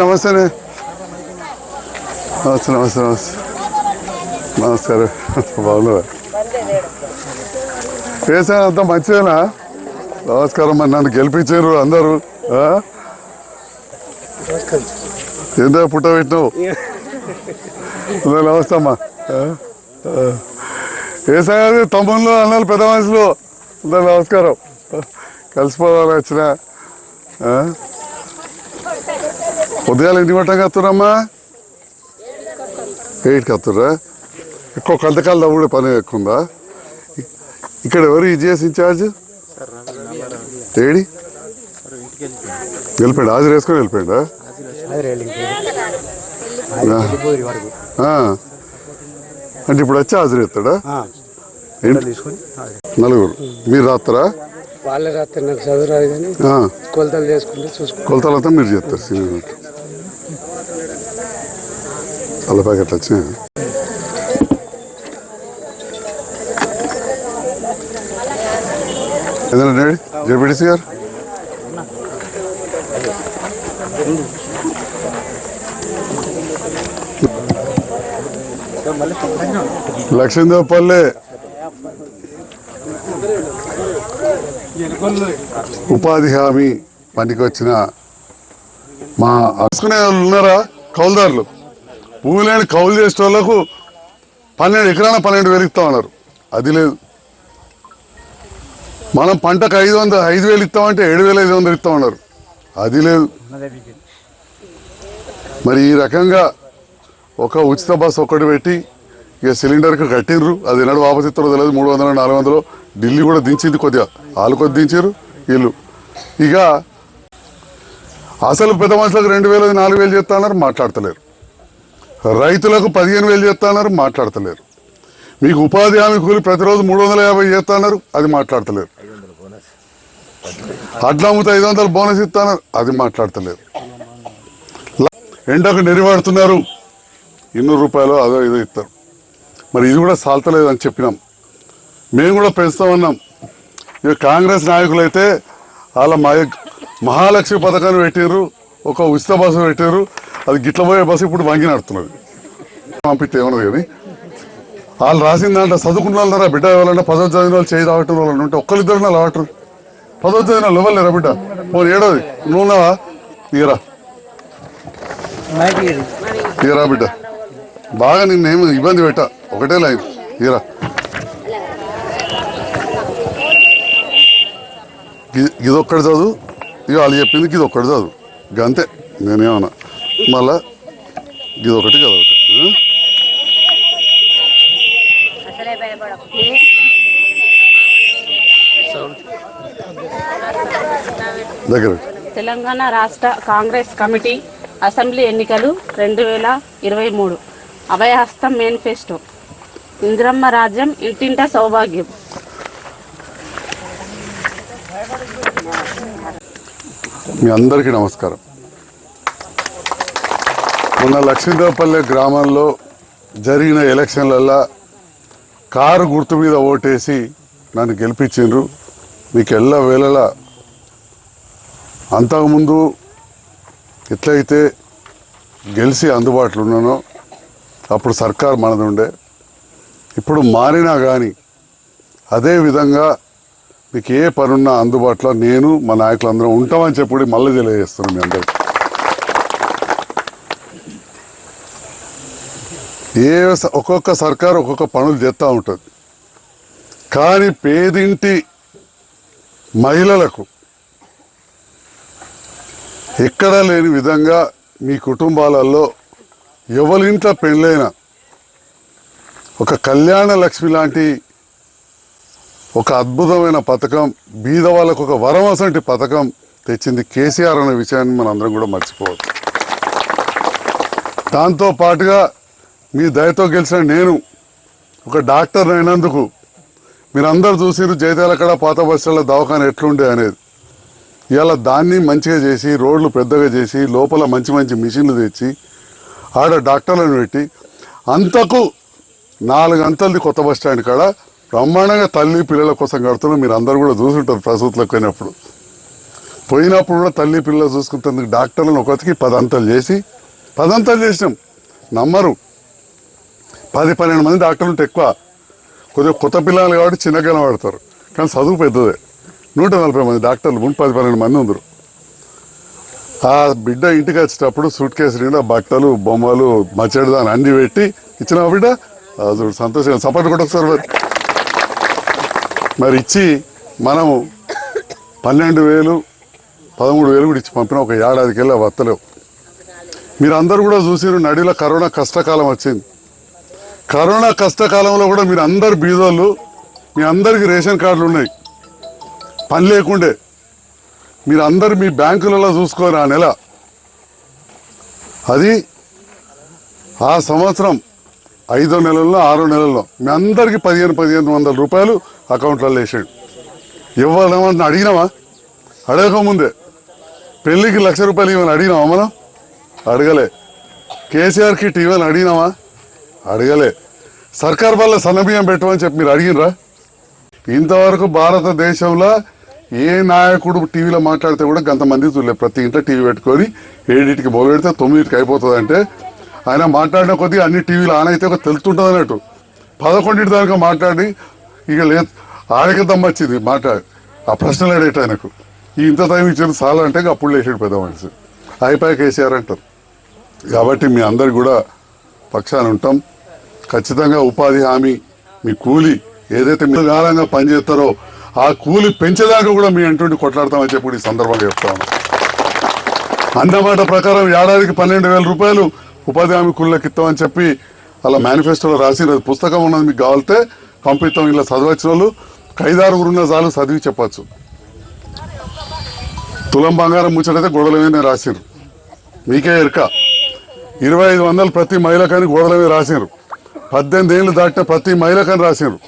నమస్తే నమస్తే నమస్తే నమస్తే. నమస్కారం. బాగున్నారా? వేసాను అంతా? మంచిదేనా నమస్కారం మరి నన్ను గెలిపించారు అందరూ ఆ? ఏందో పుట్ట పెట్టినావు? నమస్తే అమ్మా. ఏ సంగతి తమ్ముళ్ళు అన్నారు పెద్ద మనుషులు. అందరు నమస్కారం. కలిసిపోవాలి వచ్చిన ఉదయాలు ఎన్ని గంటలకు వస్తున్నామ్మా ఎయిట్కి వస్తుర్రా ఎక్కువ కంటకాలు కూడా పని ఎక్కువ ఉందా ఇ- ఇక్కడ ఎవరు ఇది చేసి ఇన్ఛార్జ్? ఏడి? వెళ్ళిపోయాడు? హాజరు వేసుకొని వెళ్ళిపోయాడా. అంటే ఇప్పుడు వచ్చి హాజరు ఎత్తాడా తీసుకొని నలుగురు. మీరు రాస్తారా? వాళ్ళే రాత్రి నాకు చదువు రాదు కానీ. కొలతలు చేసుకుంటే చూసుకో కొలతలతో మీరు చేస్తారు అల్ల ప్యాకెట్లు వచ్చినాయి? ఏదైనా డాడీ జేపీడీసీ గారు? లక్ష్మీదేవపల్లి ఉపాధి హామీ పనికి వచ్చిన మా అసుకునే వాళ్ళు ఉన్నారా? కౌలుదారులు? భూమి కౌలు చేసే వాళ్ళకు పన్నెండు ఎకరాల పన్నెండు వేలు ఇస్తా ఉన్నారు అది లేదు. మనం పంటకు ఐదు వందలు ఐదు వేలు ఇస్తామంటే ఏడు వేల ఐదు వందలు ఇస్తా ఉన్నారు అది లేదు. మరి ఈ రకంగా ఒక ఉచిత బస్సు ఒకటి పెట్టి ఇక సిలిండర్కి కట్టిండ్రు. అది ఎన్నడూ వాపస్ ఇస్తారో తెలియదు. మూడు వందలు నాలుగు వందలు ఢిల్లీ కూడా దించింది కొద్దిగా. వాళ్ళు కొద్ది దించారు వీళ్ళు. ఇక అసలు పెద్ద మనుషులకు రెండు వేలు నాలుగు వేలు చేస్తున్నారు మాట్లాడతలేరు. రైతులకు పదిహేను వేలు చేస్తున్నారు మాట్లాడతలేరు. మీకు ఉపాధి హామీ కూలి ప్రతిరోజు మూడు వందల యాభై చేస్తున్నారు అది మాట్లాడతలేరు. అడ్ల ఐదు వందలు బోనస్ ఇస్తున్నారు అది మాట్లాడతలేరు. ఎండకు నెరివాడుతున్నారు ఇన్నూరు రూపాయలు అదో ఇదో ఇస్తారు. మరి ఇది కూడా సాల్తలేదు అని చెప్పినాం. మేము కూడా పెంచుతామన్నాం. ఇక కాంగ్రెస్ నాయకులు అయితే వాళ్ళ మహాలక్ష్మి పథకాన్ని పెట్టారు ఒక ఉచిత బస్సు పెట్టారు అది గిట్ల పోయే బస్సు ఇప్పుడు వంగి నడుతున్నది. పంపిస్తే ఏమన్నది కానీ. వాళ్ళు రాసిన దాంట్లో చదువుకున్న వాళ్ళరా బిడ్డ? ఎవరన్నా పదవి చదివిన వాళ్ళు చేయి రావటం వాళ్ళు ఉంటే ఒక్కరిద్దరు నా రావటం పదవి చదివిన వాళ్ళు ఇవ్వలేరా బిడ్డ? పోనీ ఏడోది నువ్వు ఉన్నావా? తీరా తీరా బిడ్డ. బాగా నిన్నేమి ఇబ్బంది పెట్ట. ఒకటే లైన్. తీరా ఇది ఇదొక్కటి చదువు. ఇక వాళ్ళు చెప్పింది ఇది ఒక్కటి చదువు. గంతే. నేనేమన్నా. మళ్ళా ఇది ఒకటి? అసలే భయపడకు. దగ్గర. తెలంగాణ రాష్ట్ర కాంగ్రెస్ కమిటీ అసెంబ్లీ ఎన్నికలు రెండు వేల ఇరవై మూడు. అభయహస్తం మేనిఫెస్టో. ఇంద్రమ్మ రాజ్యం ఇంటింట సౌభాగ్యం. మీ అందరికీ నమస్కారం. మొన్న లక్ష్మీదేవపల్లె గ్రామంలో జరిగిన ఎలక్షన్లల్లో కారు గుర్తు మీద ఓటేసి నన్ను గెలిపించిండ్రు. మీకు ఎల్ల వేళలా అంతకుముందు ఎట్లయితే గెలిచి అందుబాటులో ఉన్నానో అప్పుడు సర్కార్ మనది ఉండే. ఇప్పుడు మారినా కానీ అదే విధంగా మీకు ఏ పనున్నా అందుబాటులో నేను మా నాయకులందరం ఉంటామని చెప్పి మళ్ళీ తెలియజేస్తున్నాను మీ అందరికి. ఏ ఒక్కొక్క సర్కారు ఒక్కొక్క పనులు చేస్తూ ఉంటుంది. కానీ పేదింటి మహిళలకు ఎక్కడా లేని విధంగా మీ కుటుంబాలలో ఎవరింట్లో పెళ్ళైన ఒక కళ్యాణ లక్ష్మి లాంటి ఒక అద్భుతమైన పథకం బీద వాళ్ళకు ఒక వరం అసంటి పథకం తెచ్చింది కేసీఆర్ అనే విషయాన్ని మనందరం అందరం కూడా మర్చిపోవద్దు. దాంతో పాటుగా మీ దయతో గెలిచిన నేను ఒక డాక్టర్ అయినందుకు మీరందరూ చూసిరు జైతాల కడ పాత బస్సుల దవాఖాన ఎట్లుండే అనేది. ఇవాళ దాన్ని మంచిగా చేసి రోడ్లు పెద్దగా చేసి లోపల మంచి మంచి మిషన్లు తెచ్చి ఆడ డాక్టర్లను పెట్టి అంతకు నాలుగు అంతలది కొత్త బస్ స్టాండ్ కాడ బ్రహ్మాండంగా తల్లి పిల్లల కోసం కడుతున్నాం మీరు అందరూ కూడా చూసుంటారు ప్రసూతులకు పోయినప్పుడు. పోయినప్పుడు కూడా తల్లి పిల్లలు చూసుకుంటేందుకు డాక్టర్లను ఒకటికి పదంతలు చేసి పదంతలు చేసినాం. నమ్మరు. పది పన్నెండు మంది డాక్టర్లు ఉంటే ఎక్కువ. కొద్దిగా కొత్త పిల్లలు కాబట్టి చిన్నగా వాడతారు కానీ చదువు పెద్దదే. నూట నలభై మంది డాక్టర్లు ముందు పది పన్నెండు మంది ఉందరు. ఆ బిడ్డ ఇంటికి వచ్చేటప్పుడు సూట్ కేసు నిండా బట్టలు బొమ్మలు మచ్చడిదాన్ని అన్ని పెట్టి ఇచ్చిన బిడ్డ చూడు సంతోషంగా సపోర్ట్ కూడా ఒకసారి మరి. మరి ఇచ్చి మనము పన్నెండు వేలు పదమూడు వేలు కూడా ఇచ్చి పంపిన ఒక ఏడాదికి వెళ్ళి వత్తలేవు. మీరు అందరూ కూడా చూసిరు నడిలో కరోనా కష్టకాలం వచ్చింది. కరోనా కష్టకాలంలో కూడా మీరు అందరు బీదోళ్ళు మీ అందరికి రేషన్ కార్డులు ఉన్నాయి. పని లేకుండే. మీరు అందరు మీ బ్యాంకులలో చూసుకోరు ఆ నెల. అది ఆ సంవత్సరం ఐదో నెలల్లో ఆరో నెలల్లో మీ అందరికీ పదిహేను పదిహేను వందల రూపాయలు అకౌంట్లలో వేసాడు ఇవ్వాలేమన్నా అడిగినావా? అడగకముందే పెళ్ళికి లక్ష రూపాయలు ఇవ్వని అడిగినావా మనం? అడగలే. కేసీఆర్కి టీవీని అడిగినామా అడిగినావా? అడగలే. సర్కార్ వల్ల సన్నబియ్యం పెట్టమని చెప్పి మీరు అడిగినరా? ఇంతవరకు భారతదేశంలో ఏ నాయకుడు టీవీలో మాట్లాడితే కూడా గంతమంది చూడలేదు ప్రతి ఇంట్లో టీవీ పెట్టుకొని ఏడింటికి మొదలు పెడితే తొమ్మిదింటికి అయిపోతుంది అంటే ఆయన మాట్లాడిన కొద్దీ అన్ని టీవీలు ఆన్ అయితే ఒక తెలుస్తుంటుంది అన్నట్టు. పదకొండింటి దాకా మాట్లాడి ఇక లేదు ఆడకి దమ్మొచ్చింది మాట్లాడి ఆ ప్రశ్నలు అడేట ఆయనకు. ఈ ఇంత టైం ఇచ్చిన చాలా అంటే అప్పుడు లేచాడు పెద్ద మనిషి. అయిపోయాక వేసారంటారు కాబట్టి మీ అందరు కూడా పక్షాన ఉంటాం. ఖచ్చితంగా ఉపాధి హామీ మీ కూలి ఏదైతే మీరు కాలంగా పనిచేస్తారో ఆ కూలి పెంచేదాకా కూడా మీ అంటుండి కొట్లాడతామని చెప్పి ఈ సందర్భంగా చెప్తాను అన్నమాట ప్రకారం ఏడాదికి పన్నెండు వేల రూపాయలు ఉపాధి హామీ కూలీలకు ఇస్తామని చెప్పి అలా మేనిఫెస్టోలో రాసిన పుస్తకం ఉన్నది మీకు కావాలితే పంపిస్తాం. ఇలా చదవచ్చు వాళ్ళు. ఖైదారుగురు ఉన్న చాలు చదివి చెప్పచ్చు. తులం బంగారం ముచ్చటైతే గొడవల మీద రాసిరు మీకే ఎరక ఇరవై ఐదు వందలు ప్రతి మహిళకని గోడల మీద రాసినారు పద్దెనిమిది ఏళ్ళు దాటిన ప్రతి మహిళకని రాసినారు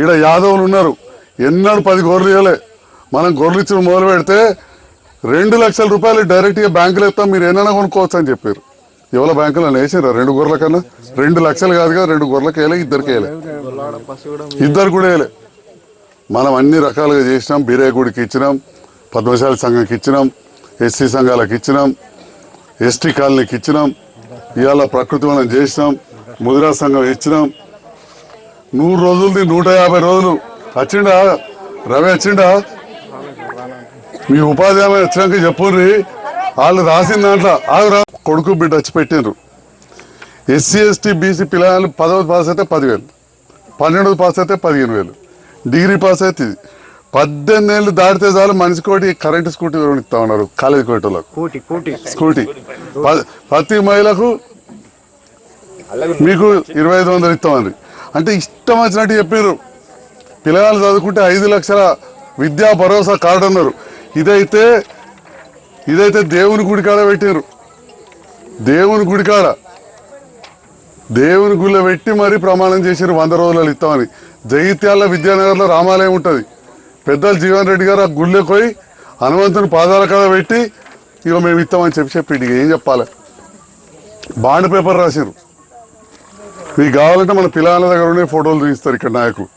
ఈడ యాదవులు ఉన్నారు. ఎన్నడూ పది గొర్రెలు ఇవ్వలే మనం గొర్రెలు ఇచ్చిన మొదలు పెడితే రెండు లక్షల రూపాయలు డైరెక్ట్గా బ్యాంకులు ఇస్తాం మీరు ఏమైనా కొనుక్కోవచ్చు అని చెప్పారు. ఎవరి బ్యాంకులో వేసారా రెండు గొర్రెల కన్నా రెండు లక్షలు కాదు కదా రెండు గొర్రెలకు వేయలే ఇద్దరికి వేయలే ఇద్దరు కూడా వేయలే మనం అన్ని రకాలుగా చేసినాం. బీరేగుడికి ఇచ్చినాం పద్మశాలి సంఘంకి ఇచ్చినాం ఎస్సీ సంఘాలకు ఇచ్చినాం ఎస్టీ కాలనీకి ఇచ్చినాం. ఇవాళ ప్రకృతి మనం చేసినాం. ముదిరా సంఘం ఇచ్చినాం. నూరు రోజులది నూట యాభై రోజులు. వచ్చిండా? రవి వచ్చిండా? మీ ఉపాధి హామీ వచ్చినాక చెప్పుర్రి. వాళ్ళు రాసిన దాంట్లో ఆగు రా కొడుకు బిడ్డ వచ్చి పెట్టిండ్రు. ఎస్సీ ఎస్టీ బీసీ పిల్లలు పదవ పాస్ అయితే పదివేలు. పన్నెండవ పాస్ అయితే పదిహేను వేలు. డిగ్రీ పాస్ అయితే ఇది. పద్దెనిమిది ఏళ్ళు దాటితే చాలు మనిషికి ఒకటి కరెంట్ స్కూటీ ఇస్తా ఉన్నారు కాలేజీ కోటలకు కోటి కోటి. స్కూటీ. ప్రతి మహిళకు మీకు ఇరవై ఐదు వందలు ఇస్తామని అంటే ఇష్టం వచ్చినట్టు చెప్పారు పిల్లగాళ్ళు చదువుకుంటే ఐదు లక్షల విద్యా భరోసా కార్డు అన్నారు. ఇదైతే ఇదైతే దేవుని గుడి కాడ పెట్టారు దేవుని గుడి కాడ. దేవుని గుళ్ళ పెట్టి మరీ ప్రమాణం చేశారు వంద రోజులు ఇస్తామని. జగిత్యాల విద్యానగర్లో రామాలయం ఉంటుంది. పెద్దలు జీవన్ రెడ్డి గారు ఆ గుళ్ళోకి పోయి హనుమంతుని పాదాల కాడ పెట్టి ఇక మేము ఇస్తామని చెప్పి చెప్పి ఏం చెప్పాలి? బాండ్ పేపర్ రాశారు మీకు కావాలంటే మన పిల్లల దగ్గర ఉండే ఫోటోలు తీస్తారు ఇక్కడ నాయకులు.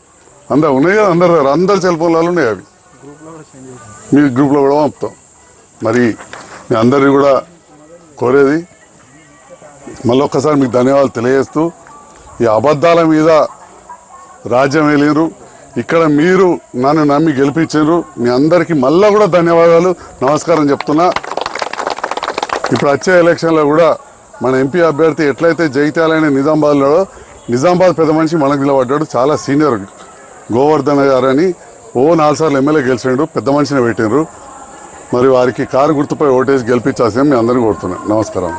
అందరు ఉన్నాయి కదా అందరి దగ్గర అందరి సెల్ ఫోన్లలో ఉన్నాయి అవి. మీ గ్రూప్లో కూడా పంపుతాం. మరి మీ అందరినీ కూడా కోరేది మళ్ళీ ఒక్కసారి మీకు ధన్యవాదాలు తెలియజేస్తూ ఈ అబద్ధాల మీద రాజ్యం వెళ్ళారు ఇక్కడ మీరు నన్ను నమ్మి గెలిపించారు మీ అందరికీ మళ్ళీ కూడా ధన్యవాదాలు నమస్కారం చెప్తున్నా. ఇప్పుడు వచ్చే ఎలక్షన్లో కూడా మన ఎంపీ అభ్యర్థి ఎట్లయితే జైత్యాలైన నిజామాబాద్లో నిజామాబాద్ పెద్ద మనిషి మనకు నిలబడ్డాడు చాలా సీనియర్ గోవర్ధన్ గారు అని ఓ నాలుగు సార్లు ఎమ్మెల్యే గెలిచినాడు పెద్ద మనిషిని పెట్టినారు మరి వారికి కారు గుర్తుపై ఓటేసి గెలిపించాల్సిందని మీ అందరినీ కోరుతున్నాను. నమస్కారం.